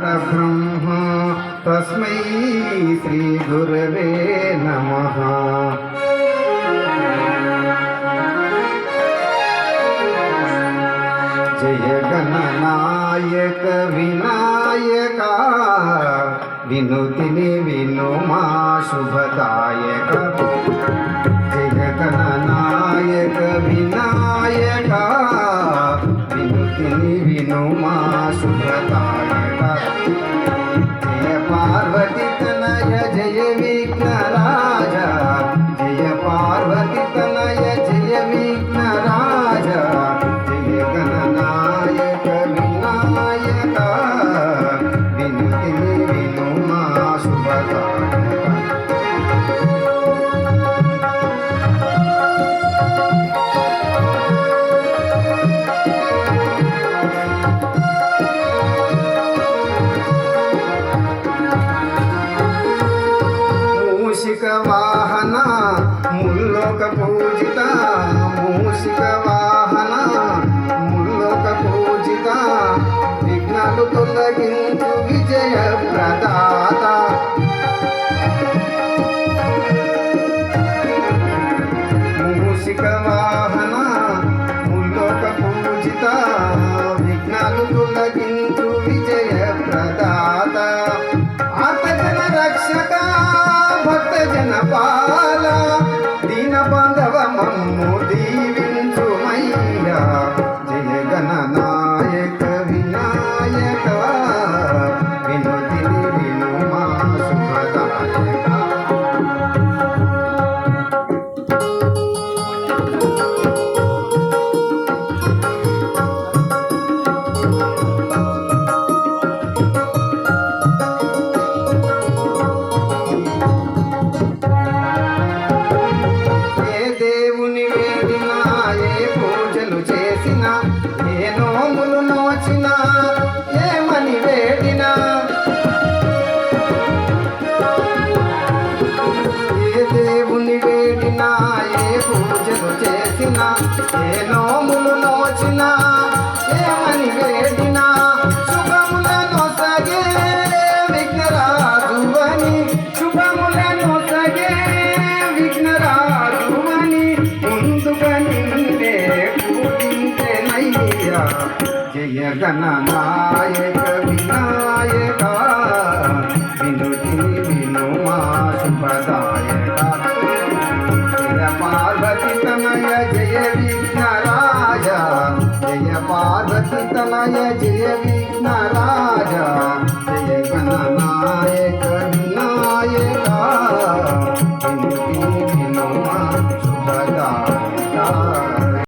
ब्रह्मा तस्मै श्रीगुरवे नम। जय गणनायक विनायका विनुतिनि विनुमा शुभदायक। जय गणनायक మూషిక వాహన ముల్లోక పూజిత మూషిక వాహన ముల్లోక పూజిత విఘ్నాలు తొలగించు విజయ ప్రదా మూషిక వాహన ముల్లోక పూజిత విఘ్నాలు తొలగించు విజయ ప్రదాత ఆర్తజన రక్షక భక్త జన పాల పూజలు చేసిన ఏ నోములు నోచిన ఏమని వేడిన శుభములను సగే విఘ్నరాజు అని శుభములను సగే విఘ్నరాజు విఘ్నరాజువని ముందుగా నిన్నే పూజించెనయ్యా. జయ గణనాయక వినాయక వినుతి వినుమా శుభదాయక. జయ తనయ జయ విఘ్నరాజ జయ పార్వతి తనయ జయ విఘ్నరాజ జయ గణనాయక వినాయక